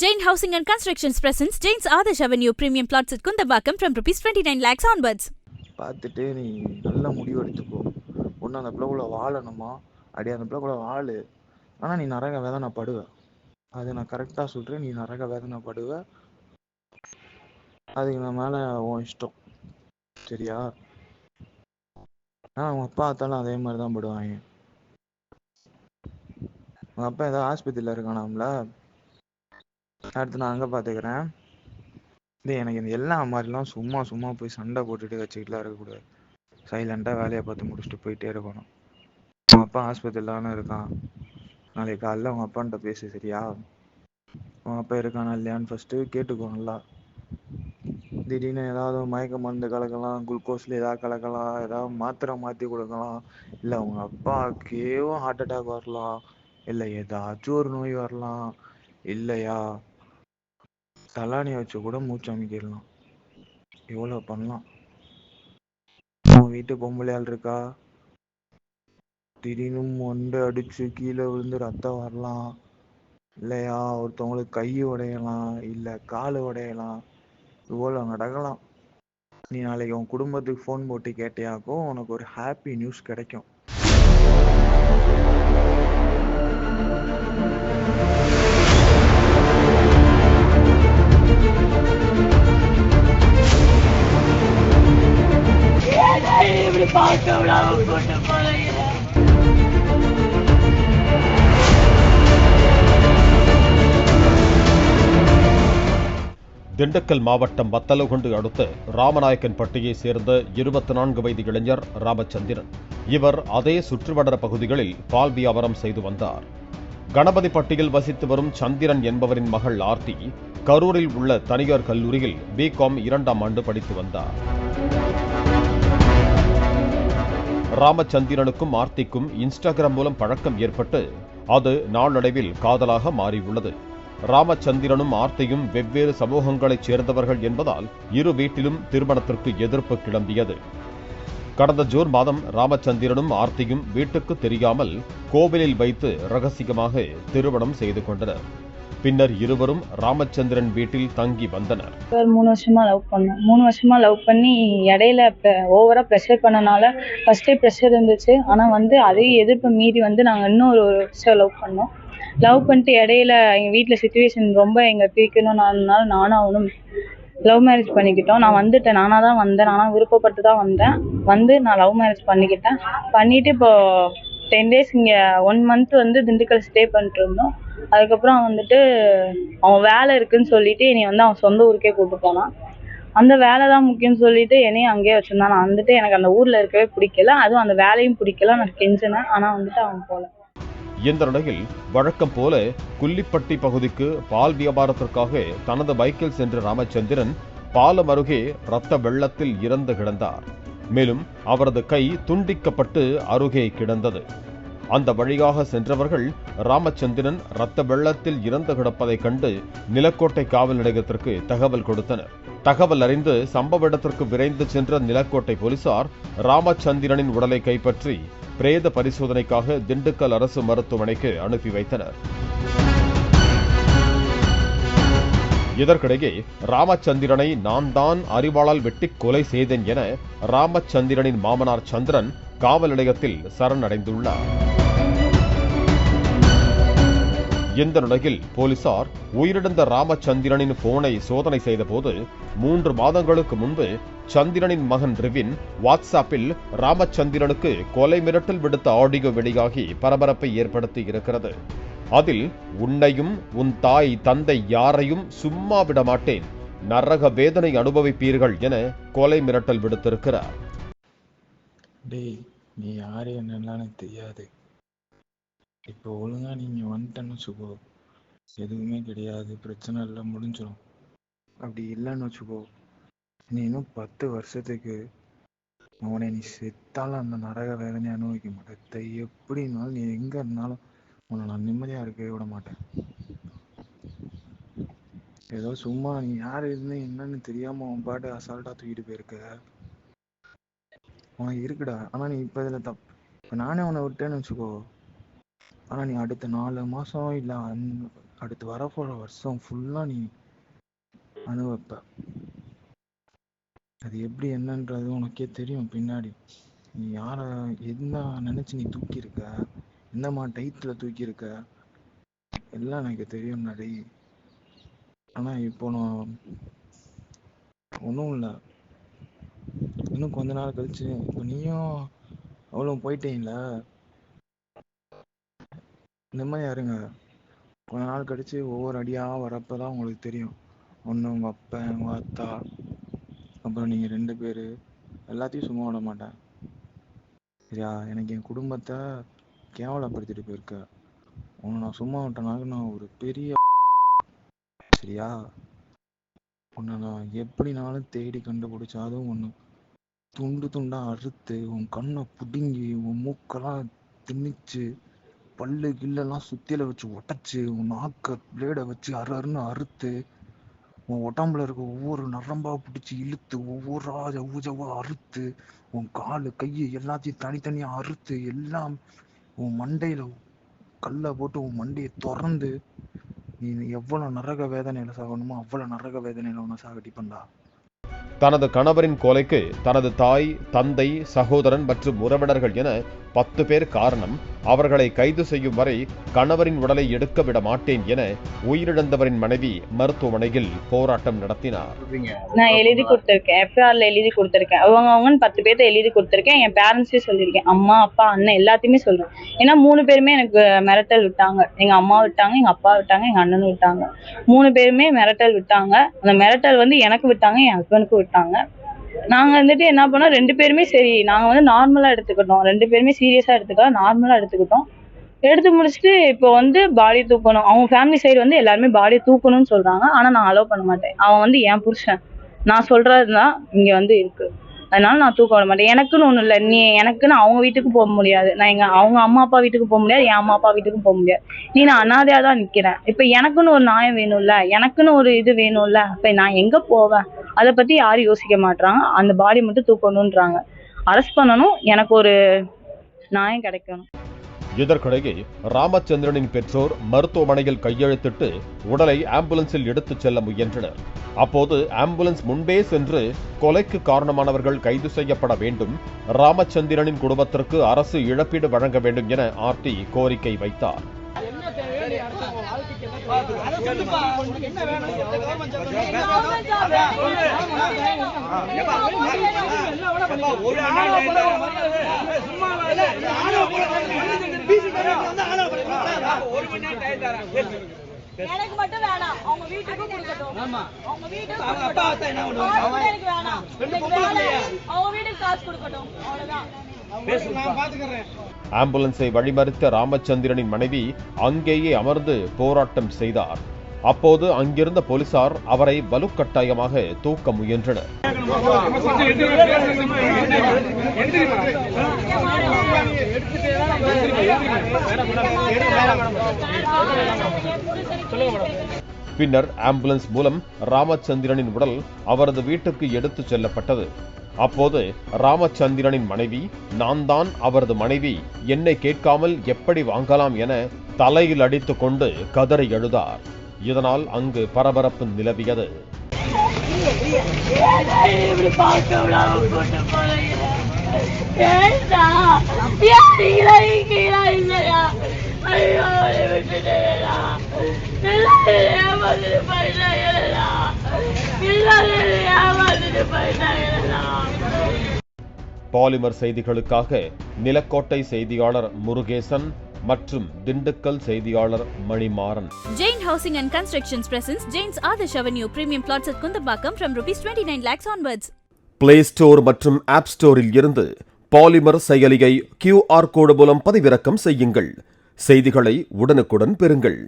Jain Housing and Constructions presents Jain's Adarsh Avenue premium plots at Kundabakam from rupees 29 lakhs onwards. பார்த்துட்டு நீ நல்ல முடிவு எடுத்துக்கோ. ஒன்று அந்த பிள்ளை கூட வாழணுமா? அடி அந்த கூட வாழு. ஆனால் நீ நரக வேதனை படுவ. அது நான் கரெக்டாக சொல்கிறேன் நீ நரக வேதனை படுவ. அதுக்கு நான் மேலே உன் இஷ்டம். சரியா? ஆனால் அவங்க அப்பா அத்தாலும் அதே மாதிரி தான் படுவாங்க. உங்கள் அப்பா ஏதாவது ஆஸ்பத்திரியில் இருக்கானாம்ல? அடுத்து நான் அங்கே பார்த்துக்கிறேன் இது எனக்கு இந்த எல்லா மாதிரிலாம் சும்மா சும்மா போய் சண்டை போட்டுட்டு வச்சுக்கிட்டுலாம் இருக்கக்கூடாது. சைலண்டாக வேலையை பார்த்து முடிச்சுட்டு போயிட்டே இருக்கணும். உன் அப்பா ஆஸ்பத்திரியில் தானே இருக்கான். நாளைக்கு காலைல உங்க அப்பான்ட்ட பேசு சரியா? உன் அப்பா இருக்கானா இல்லையான்னு ஃபஸ்ட்டு கேட்டுக்கோ நல்லா. திடீர்னு ஏதாவது மயக்க மருந்து கலக்கலாம் குளுக்கோஸில் ஏதாவது கலக்கலாம் ஏதாவது மாத்திரை மாற்றி கொடுக்கலாம். இல்லை உங்கள் அப்பாக்கேவும் ஹார்ட் அட்டாக் வரலாம். இல்லை ஏதாச்சும் ஒரு நோய் வரலாம். இல்லையா? தலானியை வச்சு கூட மூச்சு அமைக்கிடலாம் எவ்வளோ பண்ணலாம்? உன் வீட்டு பொம்பளையால் இருக்கா? திடீர்னு ஒண்டு அடிச்சு கீழே விழுந்து ரத்தம் வரலாம். இல்லையா? ஒருத்தவங்களுக்கு கை உடையலாம். இல்லை கால் உடையலாம். இவ்வளோ நடக்கலாம். நீ நாளைக்கு உன் குடும்பத்துக்கு ஃபோன் போட்டு கேட்டியாக்கும் உனக்கு ஒரு ஹாப்பி நியூஸ் கிடைக்கும். திண்டுக்கல் மாவட்டம் வத்தலகுண்டு ராமநாயக்கன் ராமநாயக்கன்பட்டியை சேர்ந்த இருபத்தி நான்கு வயது இளைஞர் ராமச்சந்திரன். இவர் அதே சுற்றுவடர பகுதிகளில் பால் வியாபாரம் செய்து வந்தார். கணபதிப்பட்டியில் வசித்து வரும் சந்திரன் என்பவரின் மகள் ஆர்த்தி கரூரில் உள்ள தனியார் கல்லூரியில் பிகாம் இரண்டாம் ஆண்டு படித்து வந்தார். ராமச்சந்திரனுக்கும் ஆர்த்திக்கும் இன்ஸ்டாகிராம் மூலம் பழக்கம் ஏற்பட்டு அது நாளடைவில் காதலாக மாறியுள்ளது. ராமச்சந்திரனும் ஆர்த்தியும் வெவ்வேறு சமூகங்களைச் சேர்ந்தவர்கள் என்பதால் இரு வீட்டிலும் திருமணத்திற்கு எதிர்ப்பு கிளம்பியது. கடந்த ஜூன் மாதம் ராமச்சந்திரனும் ஆர்த்தியும் வீட்டுக்கு தெரியாமல் கோவிலில் வைத்து ரகசியமாக திருமணம் செய்து கொண்டனர். பின்னர் இருவரும் ராமச்சந்திரன் வீட்டில் தங்கி வந்தனர். மூணு வருஷமா லவ் பண்ணோம். மூணு வருஷமா லவ் பண்ணி இடையில ஓவரா ப்ரெஷர் பண்ணனால ஃபர்ஸ்டே ப்ரெஷர் இருந்துச்சு. ஆனா வந்து அதே எதிர்ப்பு மீறி வந்து நாங்க இன்னும் ஒரு வருஷம் லவ் பண்ணோம். லவ் பண்ணிட்டு இடையில எங்கள் வீட்டில் சுச்சுவேஷன் ரொம்ப எங்க பிரிக்கணும்னால நானும் அவனும் லவ் மேரேஜ் பண்ணிக்கிட்டோம். நான் வந்துட்டேன். நானாக தான் வந்தேன். நானாக விருப்பப்பட்டு தான் வந்தேன். வந்து நான் லவ் மேரேஜ் பண்ணிக்கிட்டேன். பண்ணிட்டு இப்போ டென் டேஸ் இங்கே ஒன் மந்த் வந்து திண்டுக்கல் ஸ்டே பண்ணிட்டு இருந்தோம். அதுக்கப்புறம் வந்துட்டு அவன் வேலை இருக்குன்னு சொல்லிட்டு என்னை வந்து அவன் சொந்த ஊருக்கே கூப்பிட்டு போனான். அந்த வேலை தான் முக்கியம்னு சொல்லிட்டு என்னையும் அங்கேயே வச்சுருந்தான். நான் வந்துட்டு எனக்கு அந்த ஊரில் இருக்கவே பிடிக்கல. அதுவும் அந்த வேலையும் பிடிக்கல நான் கெஞ்சினேன். ஆனால் வந்துட்டு அவன் போகல இந்த நிலையில் வழக்கம் போல குல்லிப்பட்டி பகுதிக்கு பால் வியாபாரத்திற்காக தனது பைக்கில் சென்ற ராமச்சந்திரன் பாலம் அருகே ரத்த வெள்ளத்தில் இறந்து கிடந்தார். மேலும் அவரது கை துண்டிக்கப்பட்டு அருகே கிடந்தது. அந்த வழியாக சென்றவர்கள் ராமச்சந்திரன் இரத்த வெள்ளத்தில் இறந்து கிடப்பதைக் கண்டு நிலக்கோட்டை காவல் நிலையத்திற்கு தகவல் கொடுத்தனர். தகவல் அறிந்து சம்பவ இடத்திற்கு விரைந்து சென்ற நிலக்கோட்டை போலீசார் ராமச்சந்திரனின் உடலை கைப்பற்றி பிரேத பரிசோதனைக்காக திண்டுக்கல் அரசு மருத்துவமனைக்கு அனுப்பி வைத்தனர். இதற்கிடையே ராமச்சந்திரனை நான் தான் அறிவாளால் வெட்டி கொலை செய்தேன் என ராமச்சந்திரனின் மாமனார் சந்திரன் காவல் நிலையத்தில் சரணடைந்துள்ளார். இந்த நிலையில் போலீசார் உயிரிழந்த ராமச்சந்திரனின் போனை சோதனை செய்தபோது மூன்று மாதங்களுக்கு முன்பு சந்திரனின் மகன் ரிவின் வாட்ஸ்அப்பில் ராமச்சந்திரனுக்கு கொலை மிரட்டல் விடுத்த ஆடியோ வெளியாகி பரபரப்பை ஏற்படுத்தி இருக்கிறது. அதில் உன்னையும் உன் தாய் தந்தை யாரையும் சும்மா விட மாட்டேன் நரக வேதனை அனுபவிப்பீர்கள் என கொலை மிரட்டல் விடுத்திருக்கிறார். டேய் நீ யாரு என்னன்னு தெரியாது. இப்போ ஒழுங்கா நீங்க வந்துட்டேன்னு வச்சுக்கோ. எதுவுமே கிடையாது பிரச்சனை இல்லை முடிஞ்சிடும் அப்படி இல்லைன்னு வச்சுக்கோ. நீ இன்னும் பத்து வருஷத்துக்கு அவனை நீ செத்தாலும் அந்த நரக வேதனையை அனுபவிக்க மாட்டேன். எப்படினாலும் நீ எங்க இருந்தாலும் உன்னை நான் நிம்மதியா இருக்கவே விட மாட்டேன். ஏதோ சும்மா நீ யார் இருந்து என்னன்னு தெரியாம உன் பாட்டு அசால்ட்டா தூக்கிட்டு போயிருக்க. உனக்கு இருக்குடா. ஆனா நீ இப்ப இதுல தப்பு இப்ப நானே உன்னை விட்டேன்னு வச்சுக்கோ. ஆனா நீ அடுத்த நாலு மாசம் இல்லை அந் அடுத்து வரப்போற வருஷம் ஃபுல்லா நீ அனுபவிப்ப. அது எப்படி என்னன்றது உனக்கே தெரியும் பின்னாடி. நீ யாரை என்ன நினைச்சு நீ தூக்கியிருக்க? எந்த மாதிரி டைத்துல தூக்கியிருக்க? எல்லாம் எனக்கு தெரியும் நடை. ஆனா இப்போ நான் ஒன்றும் இல்லை. இன்னும் கொஞ்ச நாள் கழிச்சு இப்போ நீயும் அவ்வளோ போயிட்டீங்கள? நிம்மதியா இருங்க. கொஞ்ச நாள் கழிச்சு ஒவ்வொரு அடியா வரப்பதான் உங்களுக்கு தெரியும். ஒன்று உங்க அப்பா உங்க அத்தா அப்புறம் நீங்க ரெண்டு பேரு. எல்லாத்தையும் சும்மா விட மாட்டேன். சரியா? எனக்கு என் குடும்பத்தை கேவலப்படுத்திட்டு போயிருக்க. உன்னை நான் சும்மா விட்டனாக்க நான் ஒரு பெரிய சரியா? உன்னை நான் எப்படினாலும் தேடி கண்டுபிடிச்சாலும் ஒன்று துண்டு துண்டா அறுத்து உன் கண்ணை பிடுங்கி உன் மூக்கெல்லாம் திணிச்சு பல்லு கில்லெல்லாம் சுத்தியில வச்சு உடைச்சு உன் நாக்க பிளேடை வச்சு அரு அருன்னு அறுத்து உன் உடம்புல இருக்க ஒவ்வொரு நரம்பா பிடிச்சி இழுத்து ஒவ்வொரு ஜவ்வு ஜவ்வா அறுத்து உன் காலு கையை எல்லாத்தையும் தனித்தனியா அறுத்து எல்லாம் உன் மண்டையில கல்லை போட்டு உன் மண்டையை திறந்து நீ எவ்வளவு நரக வேதனையில சாகணுமோ அவ்வளவு நரக வேதனையில உன்னை சாகடிப்பண்டா தனது கணவரின் கொலைக்கு தனது தாய் தந்தை சகோதரன் மற்றும் உறவினர்கள் என பத்து பேர் காரணம் அவர்களை கைது செய்யும் வரை கணவரின் உடலை எடுக்க விட மாட்டேன் என உயிரிழந்தவரின் மனைவி மருத்துவமனையில் போராட்டம் நடத்தினார். நான் எழுதி கொடுத்துருக்கேன். எஃப்ஐஆர்ல எழுதி கொடுத்துருக்கேன். அவங்க அவங்கன்னு பத்து பேர்த்த எழுதி கொடுத்துருக்கேன். என் பேரண்ட்ஸே சொல்லியிருக்கேன். அம்மா அப்பா அண்ணன் எல்லாத்தையுமே சொல்றேன். ஏன்னா மூணு பேருமே எனக்கு மிரட்டல் விட்டாங்க. எங்க அம்மா விட்டாங்க எங்க அப்பா விட்டாங்க எங்க அண்ணனும் விட்டாங்க. மூணு பேருமே மிரட்டல் விட்டாங்க. அந்த மிரட்டல் வந்து எனக்கு விட்டாங்க என் ஹஸ்பண்டுக்கும் விட்டாங்க. நாங்க வந்துட்டு என்ன பண்ணோம் ரெண்டு பேருமே சரி நாங்க வந்து நார்மலா எடுத்துக்கிட்டோம். ரெண்டு பேருமே சீரியஸா எடுத்துக்கலாம் நார்மலா எடுத்துக்கிட்டோம். எடுத்து முடிச்சுட்டு இப்போ வந்து பாடி தூக்கணும். அவங்க ஃபேமிலி சைடு வந்து எல்லாருமே பாடி தூக்கணும்னு சொல்றாங்க. ஆனா நான் அலோவ் பண்ண மாட்டேன். அவன் வந்து என் புருஷன். நான் சொல்றதுதான் இங்க வந்து இருக்கு. அதனால நான் தூக்க விட மாட்டேன். எனக்குன்னு ஒண்ணும் இல்லை. நீ எனக்குன்னு அவங்க வீட்டுக்கு போக முடியாது. நான் எங்க அவங்க அம்மா அப்பா வீட்டுக்கு போக முடியாது. என் அம்மா அப்பா வீட்டுக்கும் போக முடியாது. நீ நான் அனாதையா தான் நிக்கிறேன். இப்ப எனக்குன்னு ஒரு நியாயம் வேணும்ல. எனக்குன்னு ஒரு இது வேணும்ல. அப்போ நான் எங்க போவேன்? அதை பத்தி யாரும் யோசிக்க மாட்றாங்க. அந்த பாடி மட்டும் தூக்கணும்ன்றாங்க. அரெஸ்ட் பண்ணணும். எனக்கு ஒரு நியாயம் கிடைக்கணும். இதற்கிடையே ராமச்சந்திரனின் பெற்றோர் மருத்துவமனையில் கையெழுத்திட்டு உடலை ஆம்புலன்ஸில் எடுத்துச் செல்ல முயன்றனர். அப்போது ஆம்புலன்ஸ் முன்பே சென்று கொலைக்கு காரணமானவர்கள் கைது செய்யப்பட வேண்டும். ராமச்சந்திரனின் குடும்பத்திற்கு அரசு இழப்பீடு வழங்க வேண்டும் என ஆர்டி கோரிக்கை வைத்தார். எனக்கு மட்டும் வேணாம் அவங்க வீட்டுக்கும் கொடுக்கட்டும் அவங்க வீட்டுக்கு கொடுக்கட்டும் எனக்கு வேணாம். அவங்க வீட்டுக்கு காசு கொடுக்கட்டும். அவ்வளவுதான். ஆம்புலன்ஸை வழிமறித்த ராமச்சந்திரனின் மனைவி அங்கேயே அமர்ந்து போராட்டம் செய்தார். அப்போது அங்கிருந்த போலீசார் அவரை வலுக்கட்டாயமாக தூக்க முயன்றனர். பின்னர் ஆம்புலன்ஸ் மூலம் ராமச்சந்திரனின் உடல் அவரது வீட்டுக்கு எடுத்துச் செல்லப்பட்டது. அப்போது ராமச்சந்திரனின் மனைவி நான் தான் அவரது மனைவி. என்னை கேட்காமல் எப்படி வாங்கலாம் என தலையில் அடித்துக் கொண்டு கதறி எழுதார். இதனால் அங்கு பரபரப்பு நிலவியது. எல்லாரும் ஏமாந்துட்டு போயிட்டாங்களா எல்லாரும் ஏமாந்துட்டு போயிட்டாங்களா பாலிமர் செய்திகளுக்காக நிலக்கோட்டை செய்தியாளர் முருகேசன் மற்றும் திண்டுக்கல் செய்தியாளர் Manimaran. Jain Housing and Constructions presents Jain's Adarsh Avenue premium plots at Kundambakam from rupees 29 lakhs onwards. Play store மற்றும் ஆப் ஸ்டோரில் இருந்து பாலிமர் செயலியை கியூஆர் கோடு மூலம் பதிவிறக்கம் செய்யுங்கள். செய்திகளை உடனுக்குடன் பெறுங்கள்.